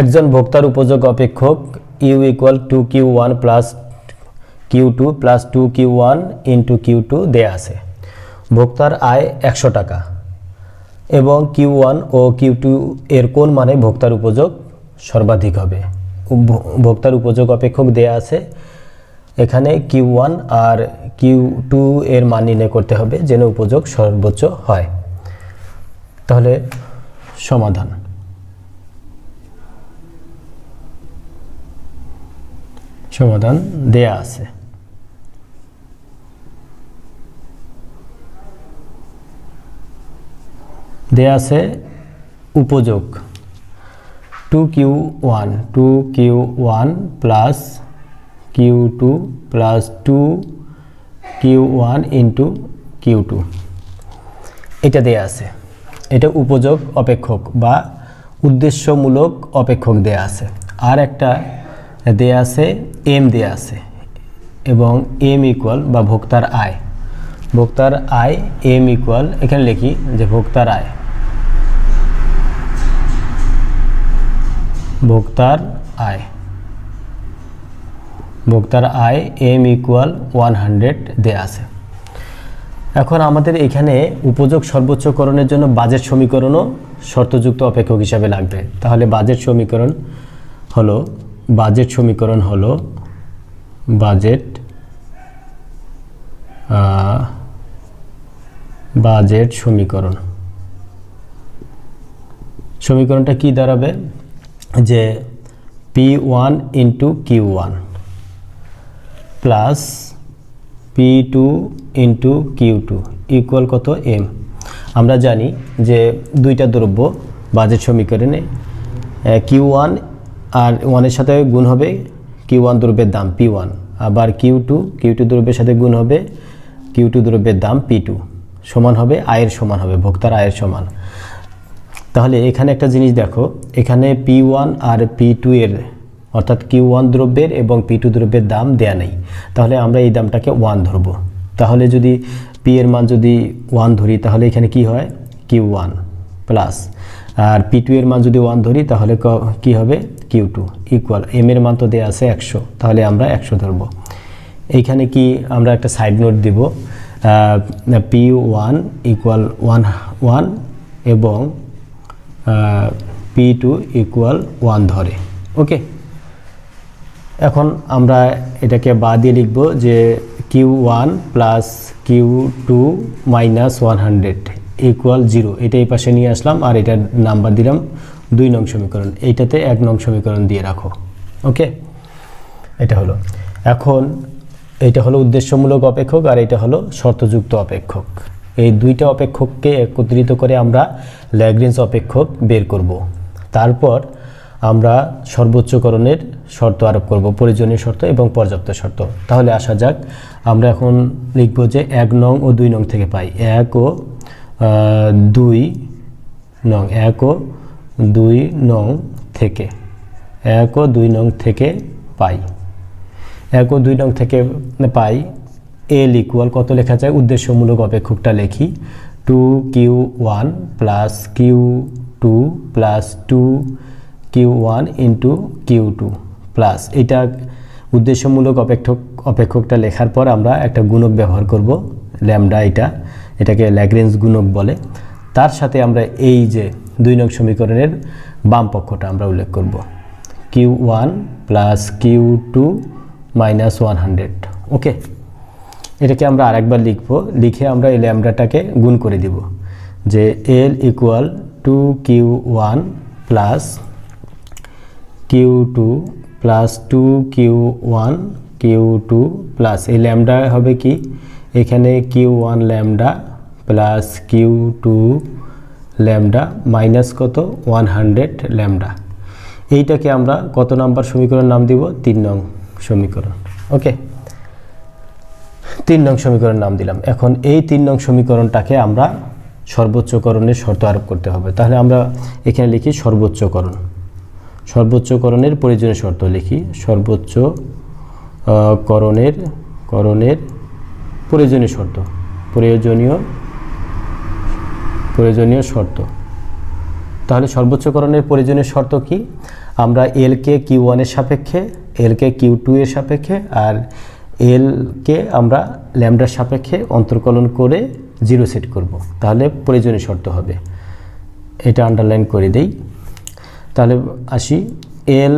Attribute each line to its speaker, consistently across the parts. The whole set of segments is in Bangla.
Speaker 1: একজন ভোক্তার উপযোগ অপেক্ষক U equal to Q one plus Q two plus two Q one into Q two দেয়া আছে। ভোক্তার আয় একশো টাকা এবং কিউ ওয়ান ও কিউ টু এর কোন মানে ভোক্তার উপযোগ সর্বাধিক হবে। ভোক্তার উপযোগ অপেক্ষক দেয়া আছে। এখানে কিউ ওয়ান আর কিউ টু এর মান নির্ণয় করতে হবে যেন উপযোগ সর্বোচ্চ হয়। তাহলে সমাধান। সমাধান দেয়া আছে। দেয়া আছে উপযোগ। Two Q one two Q one plus Q two plus two Q one into Q two এটা দেয়া আছে। এটা উপযোগ, অপেক্ষক বা উদ্দেশ্যমূলক, অপেক্ষক দেয়া আছে। আর একটা দেয়া আছে, এম দেয়া আছে এবং এম ইকুয়াল বা ভোক্তার আয়। ভোক্তার আয়, এম ইকুয়াল এখানে লিখি যে ভোক্তার আয়। ভোক্তার আয়। ভোক্তার আয়, এম ইকুয়াল ওয়ান হান্ড্রেড দেয়া আছে। এখন আমাদের এখানে উপযোগ সর্বোচ্চকরণের জন্য বাজেট সমীকরণও শর্তযুক্ত অপেক্ষক হিসাবে লাগবে। তাহলে বাজেট সমীকরণ হলো বাজেট সমীকরণ হলো বাজেট বাজেট সমীকরণ। সমীকরণটা কি দাঁড়াবে? যে P one into Q one plus P two into Q two equal কত এম। আমরা জানি যে দুইটা দ্রব্য বাজেট সমীকরণে কিউ ওয়ান আর ওয়ানের সাথে গুণ হবে কিউ ওয়ান দ্রব্যের দাম পি ওয়ান। আবার কিউ টু কিউ টু দ্রব্যের সাথে গুণ হবে কিউ টু দ্রব্যের দাম পি টু। সমান হবে, আয়ের সমান হবে, ভোক্তার আয়ের সমান। তাহলে এখানে একটা জিনিস দেখো, এখানে পি ওয়ান আর পি টু এর, অর্থাৎ কিউ ওয়ান দ্রব্যের এবং পি টু দ্রব্যের দাম দেয়া নেই। তাহলে আমরা এই দামটাকে ওয়ান ধরব। তাহলে যদি পি এর মান যদি ওয়ান ধরি, তাহলে এখানে কি হয়? Q one plus. আর পি টু এর মান যদি ওয়ান ধরি, তাহলে ক- হবে? কিউ টু ইকুয়াল এম এর মান তো দেওয়া আছে একশো, তাহলে আমরা একশো ধরবো। এইখানে কি আমরা একটা সাইড নোট দিব? P one equal one one এবং পি টু ইকুয়াল ওয়ান ধরে ওকে এখন আমরা এটাকে বাদ দিয়ে লিখব যে Q one plus Q two minus one hundred equal zero এটা এই পাশে নিয়ে আসলাম আর এটার নাম্বার দিলাম দুই নং সমীকরণ, এইটাতে এক নং সমীকরণ দিয়ে রাখো, ওকে? এটা হলো। এখন এটা হলো উদ্দেশ্যমূলক অপেক্ষক আর এটা হলো শর্তযুক্ত অপেক্ষক। এই দুইটা অপেক্ষককে একত্রিত করে আমরা ল্যাগ্রেঞ্জ অপেক্ষক বের করব। তারপর আমরা সর্বোচ্চকরণের শর্ত আরোপ করব, প্রয়োজনীয় শর্ত এবং পর্যাপ্ত শর্ত। তাহলে আসা যাক, আমরা এখন লিখব যে এক নং ও দুই নং থেকে পাই। এক ও দুই নং, এক ও দুই নং থেকে। এক ও দুই নং থেকে পাই। এক ও দুই নং থেকে পাই এল ইকুয়াল কত লেখা যায়? উদ্দেশ্যমূলক অপেক্ষকটা লিখি। Two Q one plus Q two plus two Q one into Q two plus. এটা উদ্দেশ্যমূলক অপেক্ষক, অপেক্ষকটা লেখার পর আমরা একটা গুণক ব্যবহার করব, ল্যামডা এটা। এটাকে ল্যাগ্রেঞ্জ গুণক বলে। তার সাথে আমরা এই যে দুই নং সমীকরণের বাম পক্ষটা আমরা উল্লেখ করব। Q one plus Q two minus one hundred okay এটাকে আমরা আরেকবার লিখব। লিখে আমরা এই ল্যামডাটাকে গুণ করে দিব যে L equal to Q one plus Q two plus two Q one Q two plus এই ল্যামডা হবে কি? এখানে Q one lambda plus Q two lambda minus কত? One hundred lambda. এইটাকে আমরা কত নাম্বার সমীকরণ নাম দিব? তিন নং সমীকরণ। ওকে? তিন নং সমীকরণ নাম দিলাম। এখন এই তিন নং সমীকরণটাকে আমরা সর্বোচ্চকরণের শর্ত আরোপ করতে হবে। তাহলে আমরা এখানে লিখি সর্বোচ্চকরণ। সর্বোচ্চকরণের প্রয়োজনীয় শর্ত লিখি। সর্বোচ্চ করণের করণের প্রয়োজনীয় শর্ত। প্রয়োজনীয় প্রয়োজনীয় শর্ত। তাহলে সর্বোচ্চকরণের প্রয়োজনীয় শর্ত কি? আমরা এলকে কিউ ওয়ানের সাপেক্ষে এলকে কিউ টু এর সাপেক্ষে আর এলকে আমরা ল্যামডার সাপেক্ষে অন্তর্কলন করে জিরো সেট করব। তাহলে প্রয়োজনীয় শর্ত হবে। এটা আন্ডারলাইন করে দেই। তাহলে আসি এল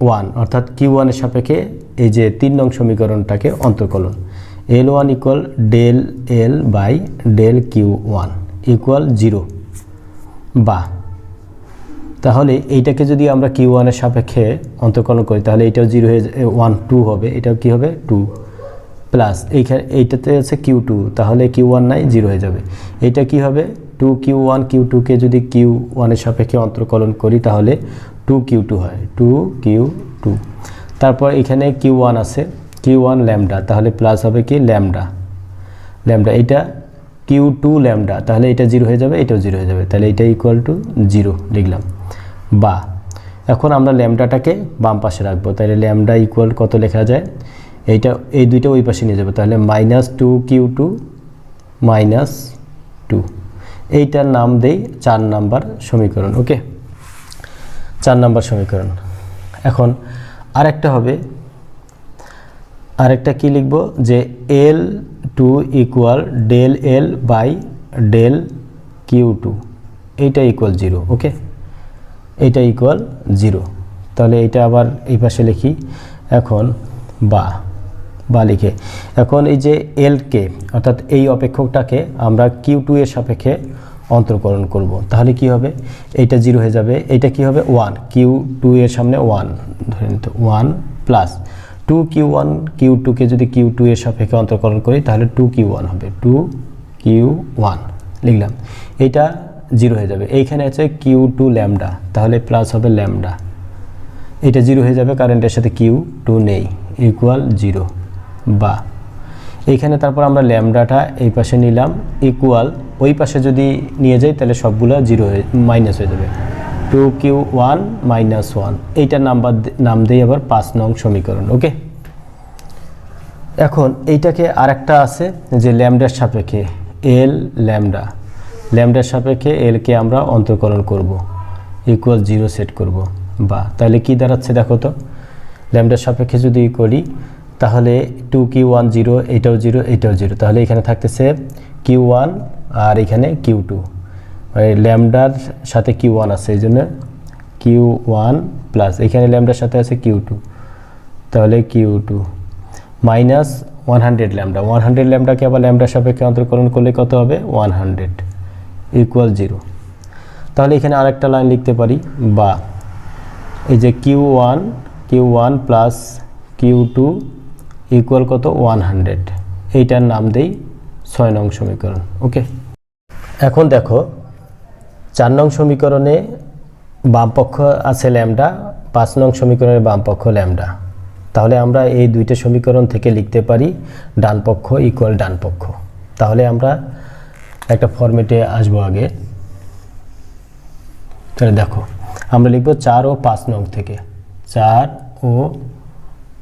Speaker 1: ওয়ান অর্থাৎ কিউ ওয়ানের সাপেক্ষে এই যে তিন নং সমীকরণটাকে অন্তর্কলন। L one equal del L by del Q one equal zero বা, তাহলে এইটাকে যদি আমরা কিউ ওয়ানের সাপেক্ষে অন্তর্কলন করি, তাহলে এটাও জিরো হয়ে ওয়ান টু হবে, এটাও কি হবে টু প্লাস এইখানে, এইটাতে আছে কিউ টু তাহলে কিউ ওয়ান নাই জিরো হয়ে যাবে। এটা কি হবে টু কিউ ওয়ান কিউ টুকে যদি কিউ ওয়ানের সাপেক্ষে অন্তর্কলন করি, তাহলে টু কিউ টু হয় টু কিউ টু তারপর এখানে কিউ ওয়ান আছে কিউ ওয়ান ল্যামডা তাহলে প্লাস হবে কি ল্যামডা ল্যামডা এটা কিউ টু ল্যামডা তাহলে এটা জিরো হয়ে যাবে, এটাও জিরো হয়ে যাবে, তাহলে এটা ইকুয়াল টু জিরো লিখলাম বা, এখন আমরা ল্যামডাটাকে বাম পাশে রাখব, তাহলে ল্যামডা ইকুয়াল কত লেখা যায়? এইটা, এই দুইটা ওই পাশে নিয়ে যাব, তাহলে minus two Q two minus two এইটার নাম দেই চার নাম্বার সমীকরণ ওকে চার নাম্বার সমীকরণ। এখন আরেকটা হবে, আরেকটা কি লিখব? যে L two equal del L by del Q two এইটা ইকুয়াল জিরো ওকে এইটা ইকুয়াল জিরো তাহলে এটা আবার এই পাশে লিখি। এখন বা বা লিখে। এখন এই যে এল কে, অর্থাৎ এই অপেক্ষকটাকে আমরা কিউ টু এর সাপেক্ষে অন্তর্করণ করব। তাহলে কি হবে? এইটা জিরো হয়ে যাবে। এইটা কি হবে? ওয়ান কিউ টু এর সামনে ওয়ান ধরে নিতে one plus two Q one Q টুকে যদি কিউ টু এর সাপেক্ষে অন্তর্করণ করি, তাহলে টু কিউ ওয়ান হবে। টু কিউ ওয়ান লিখলাম। এইটা জিরো হয়ে যাবে। এইখানে আছে কিউ টু ল্যামডা তাহলে প্লাস হবে ল্যামডা এটা জিরো হয়ে যাবে কারণ এটার সাথে কিউ টু নেই ইকুয়াল জিরো বা, এইখানে তারপর আমরা ল্যামডাটা এই পাশে নিলাম ইকুয়াল ওই পাশে যদি নিয়ে যাই, তাহলে সবগুলো জিরো হয়ে মাইনাস হয়ে যাবে। Two Q one minus one এইটার নাম্বার নাম দেই আবার পাঁচ নং সমীকরণ, ওকে? এখন এইটাকে আরেকটা আছে যে ল্যামডার সাপেক্ষে এল ল্যামডা। ল্যামডার সাপেক্ষে এলকে আমরা অন্তর্করণ করব ইকুয়াল জিরো সেট করব। বা, তাহলে কি দাঁড়াচ্ছে দেখো তো? ল্যামডার সাপেক্ষে যদি করি, তাহলে টু কিউ ওয়ান জিরো এইটাও জিরো এইটাও জিরো তাহলে এখানে থাকতেছে কিউ ওয়ান আর এখানে কিউ টু ল্যামডার সাথে কিউ ওয়ান আছে, এই জন্য কিউ ওয়ান প্লাস এখানে ল্যামডার সাথে আছে কিউ টু তাহলে Q two minus one hundred lambda. One hundred ল্যামডাকে আবার ল্যামডার সাপেক্ষে অন্তর্করণ করলে কত হবে? ওয়ান হান্ড্রেড ইকুয়াল জিরো তাহলে এখানে আরেকটা লাইন লিখতে পারি, বা এই যে Q one Q one plus Q two equal কত? ওয়ান হান্ড্রেড এইটার নাম দেই ছয় নং সমীকরণ ওকে এখন দেখো চার নং সমীকরণে বামপক্ষ আছে ল্যামডা, পাঁচ নং সমীকরণে বামপক্ষ ল্যামডা। তাহলে আমরা এই দুইটা সমীকরণ থেকে লিখতে পারি ডান পক্ষ ইকুয়াল ডান পক্ষ। তাহলে আমরা একটা ফর্মেটে আসব আগে। তাহলে দেখো, আমরা লিখব চার ও পাঁচ নং থেকে। চার ও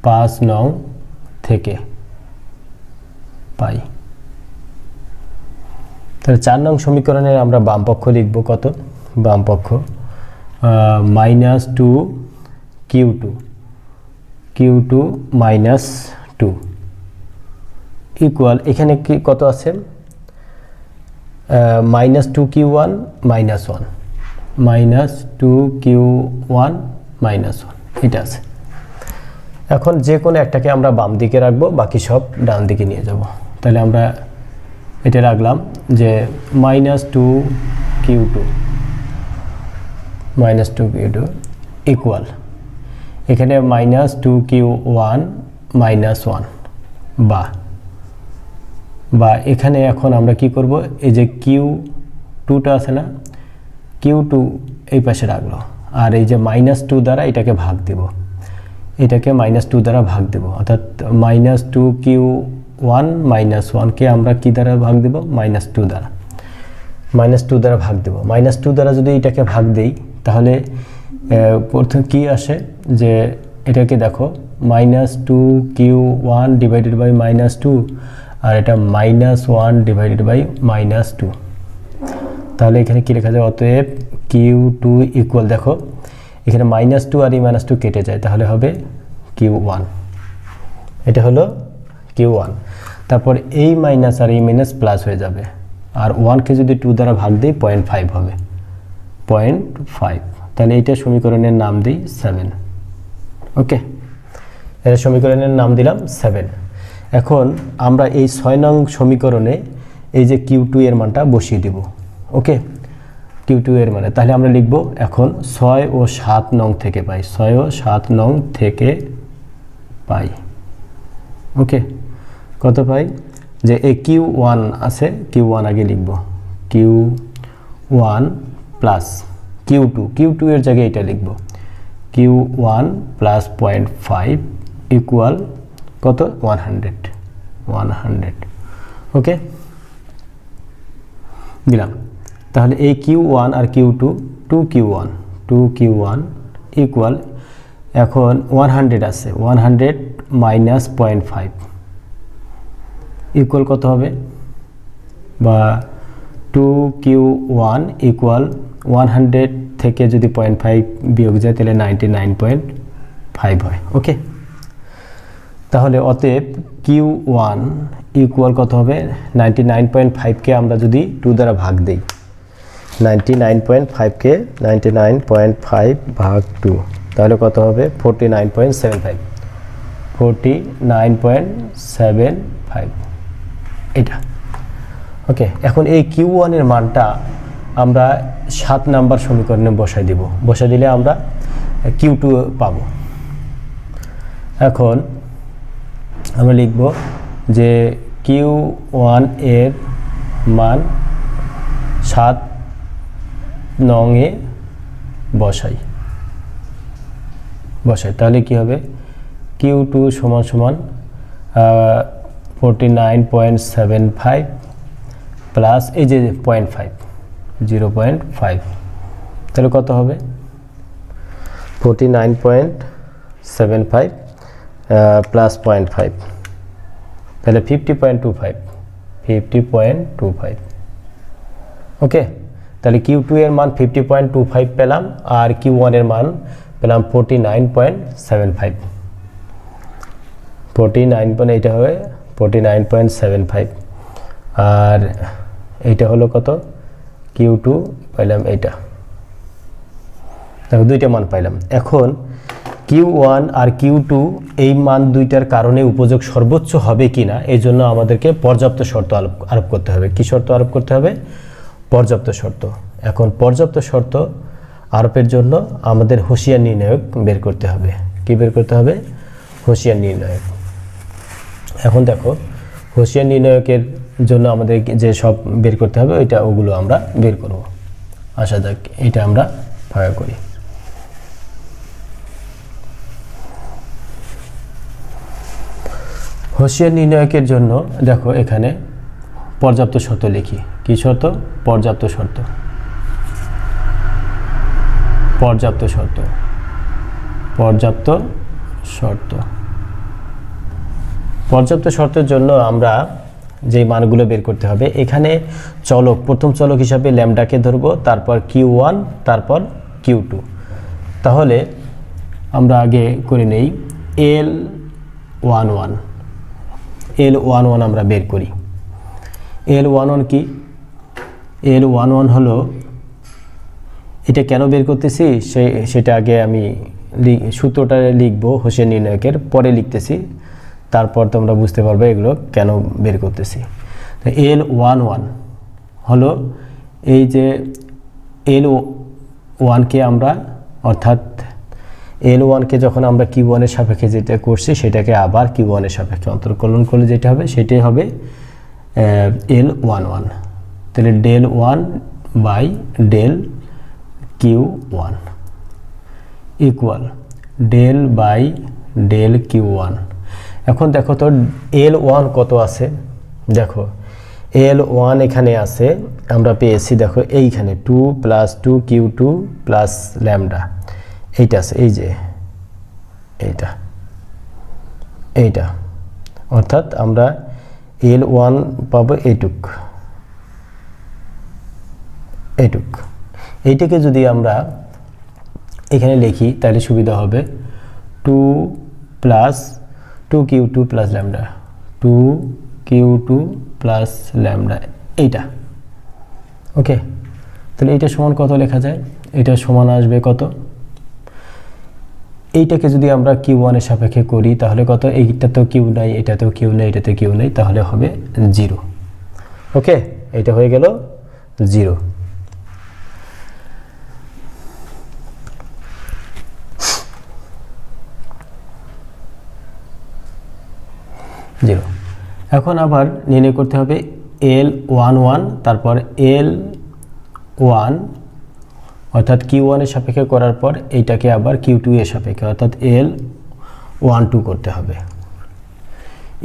Speaker 1: পাঁচ নং থেকে পাই। তাহলে চার নং সমীকরণের আমরা বামপক্ষ লিখব কত? বামপক্ষ minus two Q two Q two minus two equal এখানে কি কত আছে? Minus two Q one minus one minus two Q one minus one এটা আছে। এখন যে কোনো একটাকে আমরা বাম দিকে রাখব, বাকি সব ডান দিকে নিয়ে যাব। তাহলে আমরা এটা রাখলাম যে minus two Q two minus two Q two equal এখানে minus two Q one minus one বা বা এখানে এখন আমরা কি করব? এই যে কিউ টুটা আছে না কিউ টু এই পাশে রাখল। আর এই যে মাইনাস টু দ্বারা এটাকে ভাগ দেব। এটাকে মাইনাস টু দ্বারা ভাগ দেব। অর্থাৎ minus two Q one minus ওয়ানকে আমরা কী দ্বারা ভাগ দেব? মাইনাস টু দ্বারা। মাইনাস টু দ্বারা ভাগ দেব। মাইনাস টু দ্বারা যদি এটাকে ভাগ দেই, তাহলে প্রথম কী আসে? যে এটাকে দেখো minus two Q one divided by minus two আর এটা minus one divided by minus two তাহলে এখানে কী লেখা যায়? অতএব কিউ টু ইকুয়াল দেখো, এখানে মাইনাস টু আর এই মাইনাস টু কেটে যায়, তাহলে হবে কিউ ওয়ান এটা হলো কিউ ওয়ান তারপর এই মাইনাস আর এই মাইনাস প্লাস হয়ে যাবে। আর ওয়ানকে যদি টু দ্বারা ভাগ দিই পয়েন্ট ফাইভ হবে। পয়েন্ট ফাইভ তাহলে এইটা সমীকরণের নাম দিই সেভেন ওকে এটা সমীকরণের নাম দিলাম সেভেন এখন আমরা এই ছয় নং সমীকরণে এই যে কিউ টু এর মানটা বসিয়ে দিব। ওকে কিউ টু এর মানে। তাহলে আমরা লিখব এখন ছয় ও সাত নং থেকে পাই। ছয় ও সাত নং থেকে পাই। ওকে কত পাই? যে এই কিউ ওয়ান আছে, কিউ ওয়ান আগে লিখব। Q one plus Q two Q two এর জায়গায় এটা লিখব। Q one plus point five equal কত? One hundred. One hundred. Okay? দিলাম। তাহলে এই কিউ ওয়ান আর Q two two Q one, two Q one equal এখন ওয়ান হান্ড্রেড আছে, one hundred minus point five. Equal কত হবে? বা two Q one equal one hundred থেকে যদি পয়েন্ট ফাইভ বিয়োগ যায়, তাহলে নাইনটি নাইন পয়েন্ট ফাইভ হয়। ওকে তাহলে অতএব কিউ ওয়ান ইকুয়াল কত হবে? নাইনটি নাইন পয়েন্ট ফাইভকে আমরা যদি টু দ্বারা ভাগ দিই। নাইনটি নাইন পয়েন্ট ফাইভকে নাইনটি নাইন পয়েন্ট ফাইভ ভাগ টু তাহলে কত হবে? Forty nine point seven five forty nine point seven five এটা। ওকে এখন এই কিউ ওয়ানের মানটা আমরা সাত নাম্বার সমীকরণে বসাই দিব। বসাই দিলে আমরা কিউ টু পাব। এখন আমরা লিখব যে কিউ ওয়ানের মান সাত নংয়ে বসাই। বসাই, তাহলে কি হবে? কিউ টু সমান সমান forty nine point seven five plus এই যে point five zero point five তাহলে কত হবে? Forty nine point seven five plus point five তাহলে fifty point two five fifty point two five okay তাহলে কিউ টু এর মান ফিফটি পয়েন্ট টু ফাইভ পেলাম, আর কিউ ওয়ানের মান পেলাম forty nine point seven five forty nine point এইটা হবে forty nine point seven five আর এইটা হলো কত? কিউ টু পাইলাম এইটা। দেখো, দুইটা মান পাইলাম। এখন কিউ ওয়ান আর কিউ টু এই মান দুইটার কারণে উপযোগ সর্বোচ্চ হবে কি না এই জন্য আমাদেরকে পর্যাপ্ত শর্ত আরোপ আরোপ করতে হবে। কি শর্ত আরোপ করতে হবে? পর্যাপ্ত শর্ত। এখন পর্যাপ্ত শর্ত আরোপের জন্য আমাদের হুঁশিয়ার নির্ণায়ক বের করতে হবে। কি বের করতে হবে? হুঁশিয়ার নির্ণায়ক। এখন দেখো, হুঁশিয়ার নির্ণায়কের জন্য আমাদের যে সব বের করতে হবে, ওইটা ওগুলো আমরা বের করব। আসা যাক, এটা আমরা ভাগ করি। হুঁশিয়ার নির্ণায়কের জন্য দেখো এখানে পর্যাপ্ত শর্ত লিখি। কি শর্ত? পর্যাপ্ত শর্ত। পর্যাপ্ত শর্ত। পর্যাপ্ত শর্ত। পর্যাপ্ত শর্তের জন্য আমরা যে মানগুলো বের করতে হবে, এখানে চলক, প্রথম চলক হিসাবে ল্যামডাকে ধরবো, তারপর কিউ ওয়ান, তারপর কিউ টু। তাহলে আমরা আগে করে নেই, L one one. L one one আমরা বের করি। এল ওয়ান ওয়ান কি? এল ওয়ান ওয়ান হলো, এটা কেন বের করতেছি? সে, সেটা আগে আমি সূত্রটা লিখব, হোসেন নির্ণায়কের, পরে লিখতেছি। তারপর তোমরা বুঝতে পারবে এগুলো কেন বের করতেছি। তো এল ওয়ান ওয়ান হলো এই যে এল ওয়ানকে আমরা, অর্থাৎ এল ওয়ানকে যখন আমরা কিউ ওয়ানের সাপেক্ষে যেটা করছি, সেটাকে আবার কিউ ওয়ানের সাপেক্ষে অন্তর্কলন করলে যেটা হবে, সেটাই হবে এল ওয়ান ওয়ান। তাহলে del one by del Q one equal del by del Q one. এখন দেখো তো এল ওয়ান কত আছে? দেখো এল ওয়ান এখানে আছে, আমরা পেয়েছি দেখো এইখানে two plus two Q two plus lambda এইটা আছে, এই যে, এইটা এইটা। অর্থাৎ আমরা এল ওয়ান পাবো এইটুক এইটুক এইটাকে যদি আমরা এখানে লিখি, তাহলে সুবিধা হবে two plus two Q two plus lambda two Q two plus lambda এইটা। ওকে তাহলে এইটা সমান কত লেখা যায়? এটা সমান আসবে কত? এইটাকে যদি আমরা কিউ ওয়ানের সাপেক্ষে করি, তাহলে কত? এইটা তো কিউ নাই এটাতেও কিউ নেই এটাতে কিউ নেই, তাহলে হবে জিরো ওকে এটা হয়ে গেল জিরো জিরো। এখন আবার নির্ণয় করতে হবে এল ওয়ান ওয়ান, তারপর এল ওয়ান, অর্থাৎ কিউ ওয়ানের সাপেক্ষে করার পর এইটাকে আবার কিউ টু এর সাপেক্ষে, অর্থাৎ এল ওয়ান টু করতে হবে।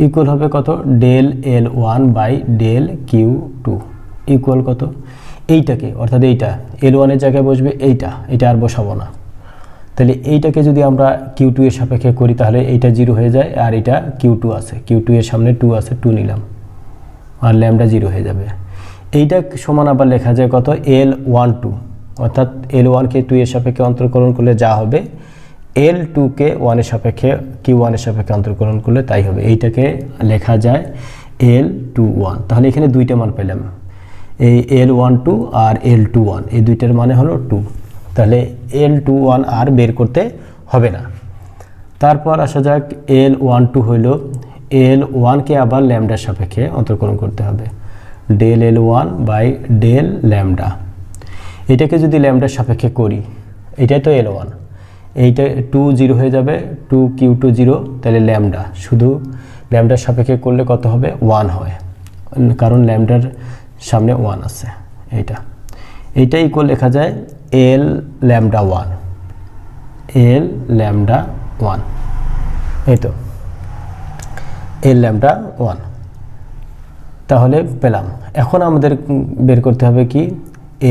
Speaker 1: ইকুয়াল হবে কত? Del L one by del Q two. Equal কত? এইটাকে, অর্থাৎ এইটা। এল ওয়ানের জায়গায় বসবে এইটা, এটা আর বসাবো না। তাহলে এইটাকে যদি আমরা কিউ টু এর সাপেক্ষে করি, তাহলে এইটা জিরো হয়ে যায় আর এটা কিউ টু আছে। কিউ টু এর সামনে টু আছে টু নিলাম। আর ল্যামডা জিরো হয়ে যাবে। এইটা সমান আবার লেখা যায় কত? এল ওয়ান টু অর্থাৎ এল ওয়ানকে টু এর সাপেক্ষে অন্তর্কলন করলে যা হবে এল টুকে ওয়ানের সাপেক্ষে কিউ ওয়ানের সাপেক্ষে অন্তর্কলন করলে তাই হবে। এইটাকে লেখা যায় এল টু ওয়ান তাহলে এখানে দুইটা মান পেলাম। এই এল ওয়ান টু আর এল টু ওয়ান এই দুইটার মানে হলো টু তাহলে এল টু ওয়ান আর বের করতে হবে না। তারপর আসা যাক এল ওয়ান টু হইল এল ওয়ানকে আবার ল্যামডার সাপেক্ষে অন্তর্কলন করতে হবে। Del L one by del lambda. এটাকে যদি ল্যামডার সাপেক্ষে করি, এটাই তো এল ওয়ান এইটা টু জিরো হয়ে যাবে টু কিউ টু জিরো তাহলে ল্যামডা। শুধু ল্যামডার সাপেক্ষে করলে কত হবে? ওয়ান হয়। কারণ ল্যামডার সামনে ওয়ান আছে, এইটা। এইটা ইকুয়াল লেখা যায় L lambda one L lambda one এই তো এল ল্যামডা ওয়ান তাহলে পেলাম। এখন আমাদের বের করতে হবে কি?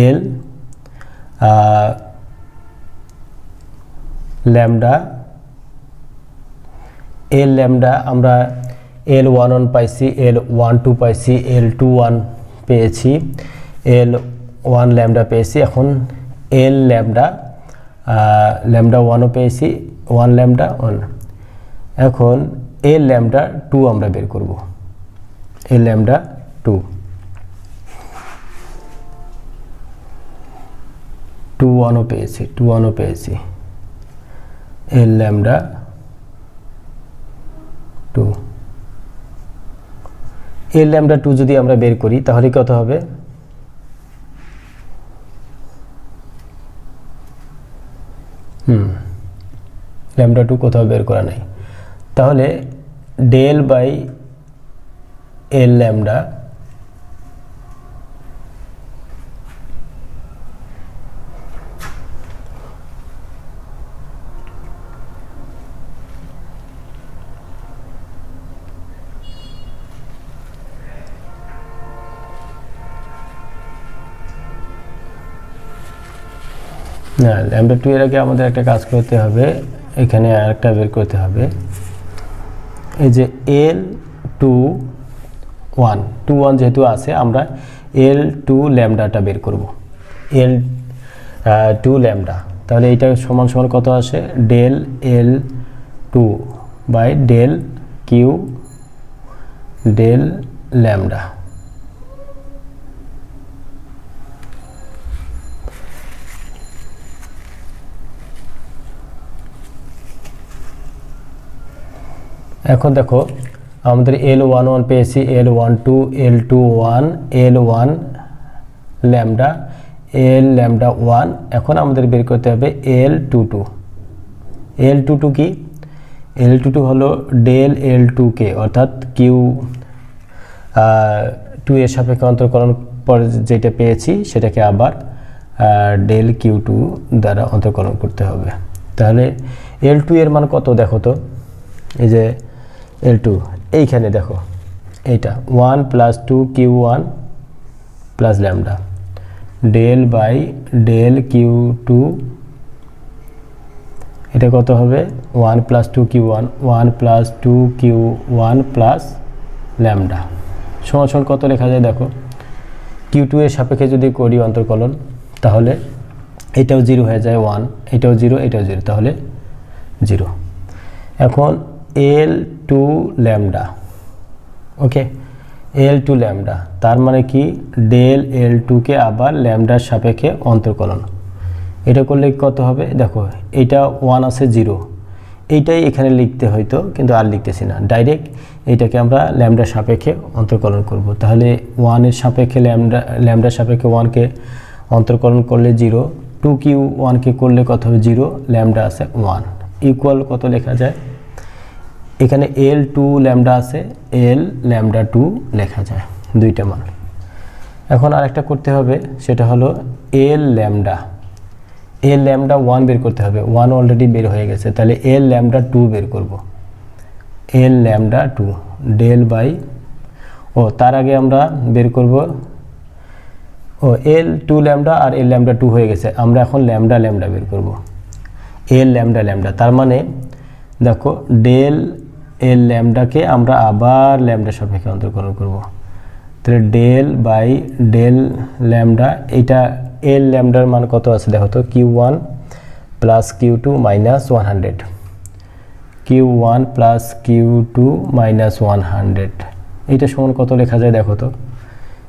Speaker 1: এল ল্যামডা এল ল্যামডা আমরা এল ওয়ান ওয়ান পাইছি এল ওয়ান টু পাইছি এল টু ওয়ান পেয়েছি এল ওয়ান ল্যামডা পেয়েছি। এখন এল ল্যামডা ল্যামডা ওয়ানও পেয়েছি ওয়ান ল্যামডা ওয়ান এখন এল ল্যামডা টু আমরা বের করব। এল ল্যামডা টু টু ওয়ানও পেয়েছি টু ওয়ানও পেয়েছি। L lambda two L lambda two যদি আমরা বের করি, তাহলে কত হবে? হুম। ল্যামডা টু কোথাও বের করা নাই। তাহলে ডেল বাই এল ল্যামডা না ল্যামডা টু এর আগে আমাদের একটা কাজ করতে হবে, এখানে আরেকটা বের করতে হবে। এই যে L two one two one যেহেতু আছে, আমরা এল টু ল্যামডাটা বের করব। এল টু ল্যামডা তাহলে এইটা সমান সমান কত আসে? Del L two by del Q del lambda এখন দেখো, আমাদের এল ওয়ান ওয়ান পেয়েছি L one two L two one L one lambda L lambda one এখন আমাদের বের করতে হবে L two two L two two কি? এল টু টু হলো ডেল এল টু কে অর্থাৎ কিউ টু এর সাপেক্ষে অন্তর্করণ পর যেটা পেয়েছি, সেটাকে আবার ডেল কিউ টু দ্বারা অন্তর্করণ করতে হবে। তাহলে এল টু এর মান কত দেখো তো? এই যে এল টু এইখানে দেখো, এইটা। One plus two Q one plus lambda del by del Q two এটা কত হবে? One plus two Q one one plus two Q one plus lambda সমান কত লেখা যায় দেখো? কিউ টু এর সাপেক্ষে যদি করি অন্তর্কলন, তাহলে এটাও জিরো হয়ে যায় ওয়ান এটাও জিরো এটাও জিরো তাহলে জিরো এখন L two lambda okay L two lambda তার মানে কি? ডেল এল টুকে আবার ল্যামডার সাপেক্ষে অন্তর্কলন। এটা করলে কত হবে? দেখো, এটা ওয়ান আছে জিরো এইটাই এখানে লিখতে হয়তো, কিন্তু আর লিখতেছি না। ডাইরেক্ট এইটাকে আমরা ল্যামডার সাপেক্ষে অন্তর্কলন করব। তাহলে ওয়ানের সাপেক্ষে ল্যামডা ল্যামডার সাপেক্ষে ওয়ানকে অন্তর্কলন করলে জিরো টু কিউ ওয়ানকে করলে কত হবে? জিরো ল্যামডা আছে ওয়ান ইকুয়াল কত লেখা যায়? এখানে এল টু ল্যামডা আছে এল ল্যামডা টু লেখা যায়, দুইটা মান। এখন আরেকটা করতে হবে, সেটা হলো L lambda L lambda one বের করতে হবে ওয়ান অলরেডি বের হয়ে গেছে, তাহলে এল ল্যামডা টু বের করব। L lambda two del by ও, তার আগে আমরা বের করব, ও এল টু ল্যামডা আর এল ল্যামডা টু হয়ে গেছে, আমরা এখন ল্যামডা ল্যামডা বের করব। এল ল্যামডা ল্যামডা তার মানে দেখো ডেল এল ল্যামডাকে আমরা আবার ল্যামডা সাপেক্ষে অন্তর্কলন করব। তাহলে ডেল বাই ডেল ল্যামডা, এটা এল ল্যামডার মান কত আছে দেখো তো, Q one plus Q two minus one hundred. Q one plus Q two minus one hundred. এইটা সমান কত লেখা যায় দেখো তো,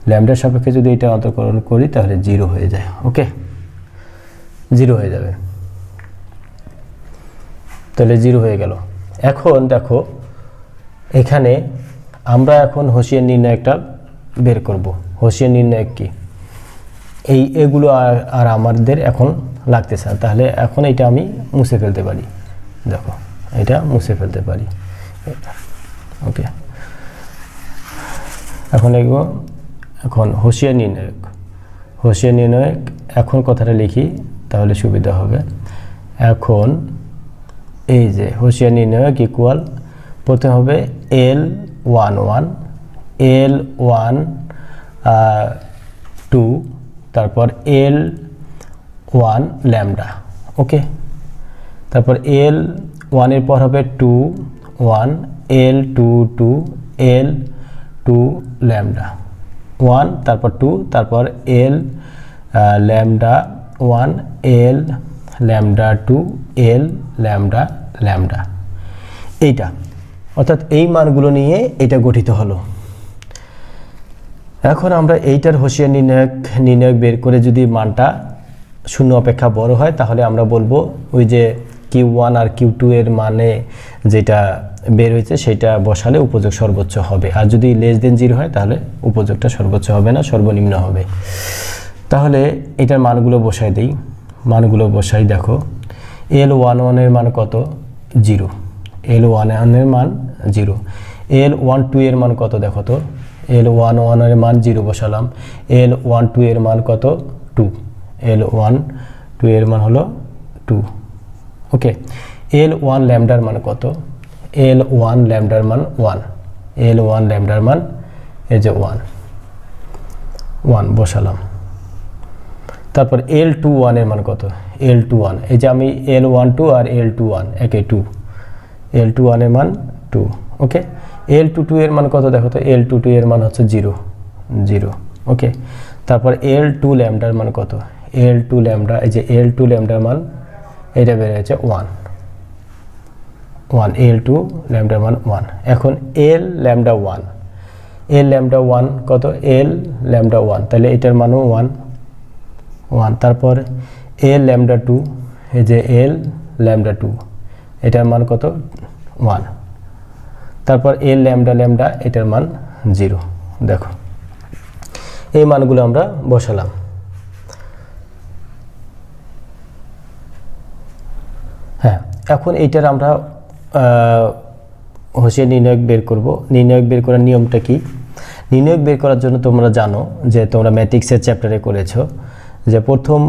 Speaker 1: ল্যামডার সাপেক্ষে যদি এটা অন্তর্কলন করি তাহলে জিরো হয়ে যায়, ওকে? জিরো হয়ে যাবে। তাহলে জিরো হয়ে গেল। এখন দেখো, এখানে আমরা এখন হোসিয়ার নির্ণয়কটা বের করব। হোসিয়ার নির্ণায়ক কি? এই এগুলো আর আর আমাদের এখন লাগতেছে না। তাহলে এখন এটা আমি মুছে ফেলতে পারি। দেখো, এটা মুছে ফেলতে পারি। ওকে। এখন এগুলো এখন হোসিয়ার নির্ণায়ক হোসিয়ার নির্ণায়ক এখন কথাটা লিখি, তাহলে সুবিধা হবে। এখন এই যে হোসিয়ার নির্ণায়ক ইকুয়াল প্রথমে হবে L one one L one two তারপর এল ওয়ান ল্যামডা ওকে তারপর এল ওয়ানের পর হবে two one L two two L two lambda one তারপর টু তারপর L lambda one L lambda two L lambda lambda. এইটা। অর্থাৎ এই মানগুলো নিয়ে এটা গঠিত হলো। এখন আমরা এইটার হোসিয়ার নির্ণায়ক নির্ণায়ক বের করে যদি মানটা শূন্য অপেক্ষা বড় হয়, তাহলে আমরা বলব ওই যে কিউ ওয়ান আর কিউ টু এর মানে যেটা বের হয়েছে, সেটা বসালে উপযোগ সর্বোচ্চ হবে। আর যদি লেস দেন জিরো হয়, তাহলে উপযোগটা সর্বোচ্চ হবে না, সর্বনিম্ন হবে। তাহলে এটার মানগুলো বসাই দিই। মানগুলো বসাই, দেখো। এল ওয়ান ওয়ানের মান কত? জিরো। এল ওয়ান ওয়ানের মান জিরো। এল ওয়ান টু এর মান কত দেখো তো? এল ওয়ান ওয়ানের মান জিরো বসালাম। এল ওয়ান টু এর মান কত? টু। এল ওয়ান টু এর মান হলো টু। ওকে? এল ওয়ান ল্যামডার মান কত? এল ওয়ান ল্যামডার মান ওয়ান এল ওয়ান ল্যামডার মান এই যে ওয়ান ওয়ান বসালাম। তারপর এল টু ওয়ানের মান কত এল টু ওয়ান এই যে আমি এল ওয়ান টু আর এল টু ওয়ান একে টু এল টু ওয়ানের মান two okay L two two এর মান কত দেখো তো এল টু টু এর মান হচ্ছে জিরো জিরো ওকে তারপর এল টু ল্যামডার মান কত এল টু ল্যামডা এই যে এল টু ল্যামডার মান এটা বেড়ে যাচ্ছে ওয়ান ওয়ান এল টু ল্যামডার মান ওয়ান এখন L lambda one L lambda one কত এল ল্যামডা ওয়ান তাহলে এটার মানও ওয়ান ওয়ান। তারপর এল ল্যামডা টু, এই যে এল ল্যামডা টু, এটার মান কত? ওয়ান। তারপর এল ল্যামডা ল্যামডা, এটার মান জিরো। দেখো, এই মানগুলো আমরা বসালাম। হ্যাঁ এখন এইটার আমরা হোসিয়ার নির্ণায়ক বের করব। নির্ণায়ক বের করার নিয়মটা কি? নির্ণায়ক বের করার জন্য তোমরা জানো যে তোমরা ম্যাট্রিক্সের চ্যাপ্টারে করেছ। যে প্রথম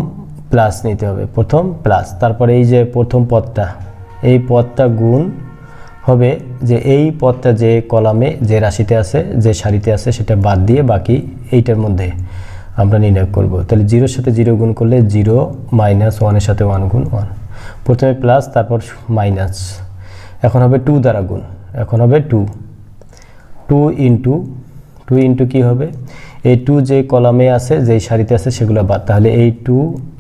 Speaker 1: প্লাস নিতে হবে, প্রথম প্লাস তারপরে এই যে প্রথম পদটা, এই পদটা গুণ হবে যে এই পদটা যে কলামে যে রাশিতে আছে, যে সারিতে আছে, সেটা বাদ দিয়ে বাকি এইটার মধ্যে আমরা নির্ণয় করব। তাহলে জিরোর সাথে জিরো গুণ করলে জিরো মাইনাস ওয়ানের সাথে ওয়ান গুণ ওয়ান প্রথমে প্লাস তারপর মাইনাস এখন হবে টু দ্বারা গুণ। এখন হবে two two into two into কী হবে? এই টু যে কলামে আছে যেই সারিতে আছে, সেগুলো বাদ। তাহলে এই টু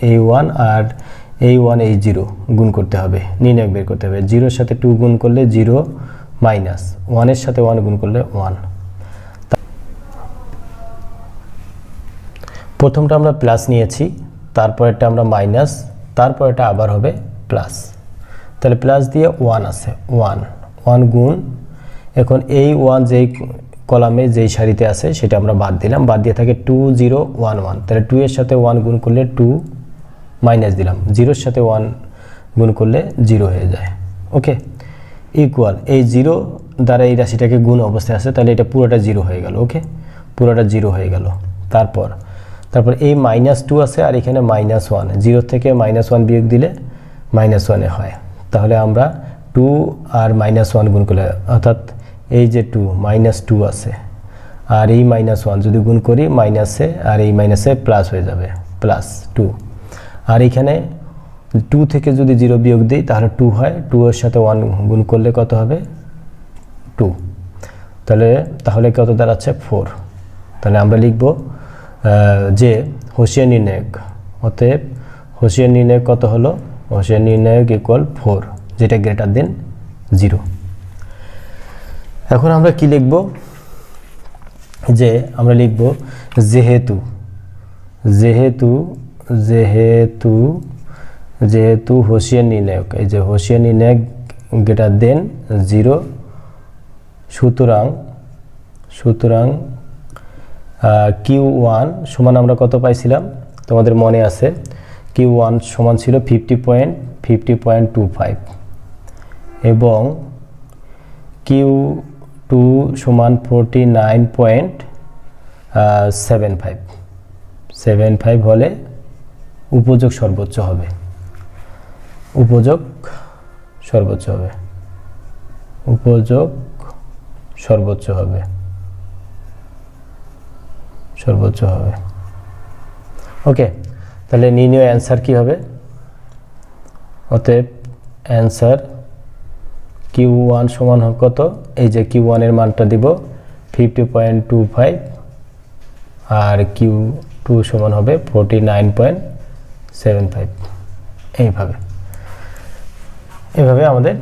Speaker 1: এই ওয়ান আর এই ওয়ান এই জিরো গুণ করতে হবে। নির্ণয় বের করতে হবে। জিরোর সাথে টু গুণ করলে জিরো মাইনাস ওয়ানের সাথে ওয়ান গুণ করলে ওয়ান প্রথমটা আমরা প্লাস নিয়েছি, তারপরেরটা আমরা মাইনাস তারপরেরটা আবার হবে প্লাস তাহলে প্লাস দিয়ে ওয়ান আছে ওয়ান ওয়ান গুণ, এখন এই ওয়ান যেই কলামে যেই সারিতে আছে সেটা আমরা বাদ দিলাম। বাদ দিয়ে থাকে টু জিরো ওয়ান ওয়ান তাহলে টু এর সাথে ওয়ান গুণ করলে টু মাইনাস দিলাম। জিরোর সাথে ওয়ান গুণ করলে জিরো হয়ে যায়। ওকে ইকুয়াল এই জিরো দ্বারা এই রাশিটাকে গুণ অবস্থায় আছে, তাহলে এটা পুরোটা জিরো হয়ে গেল। ওকে পুরোটা জিরো হয়ে গেল। তারপর তারপর এই মাইনাস টু আছে আর এখানে মাইনাস ওয়ান জিরো থেকে মাইনাস ওয়ান বিয়োগ দিলে মাইনাস ওয়ানে হয়। তাহলে আমরা টু আর মাইনাস ওয়ান গুণ করলে, অর্থাৎ এই যে টু মাইনাস টু আছে। আর এই মাইনাস ওয়ান যদি গুণ করি মাইনাসে আর এই মাইনাসে প্লাস হয়ে যাবে প্লাস টু আর এখানে টু থেকে যদি জিরো বিয়োগ দিই, তাহলে টু হয়। টু এর সাথে ওয়ান গুণ করলে কত হবে? টু তাহলে তাহলে কত দাঁড়াচ্ছে? ফোর তাহলে আমরা লিখব যে হোসিয়ার নির্ণায়ক। অতএব হোসিয়ার নির্ণায়ক কত হলো? হোসিয়ার নির্ণায়ক ইকুয়াল ফোর যেটা গ্রেটার দেন জিরো এখন আমরা কি লিখব? যে আমরা লিখব, যেহেতু যেহেতু যেহেতু যেহেতু হোসিয়ার নির্ণায়ক। এই যে হোসিয়ার নির্ণায়ক গ্রেটার দেন জিরো সুতরাং সুতরাং কিউ ওয়ান সমান আমরা কত পাইছিলাম? তোমাদের মনে আছে কিউ ওয়ান সমান ছিল fifty point fifty point two five এবং কিউ টু সমান forty nine point seven five seven five হলে উপযোগ সর্বোচ্চ হবে। উপযোগ সর্বোচ্চ হবে। উপযোগ সর্বোচ্চ হবে। সর্বোচ্চ হবে। ওকে, তাহলে নির্ণয় অ্যান্সার কি হবে? অতএব অ্যান্সার কিউ ওয়ান সমান কত? এই যে কিউ ওয়ানের মানটা দিব ফিফটি পয়েন্ট টু ফাইভ আর কিউ টু সমান হবে forty nine point seven five এইভাবে। এভাবে আমাদের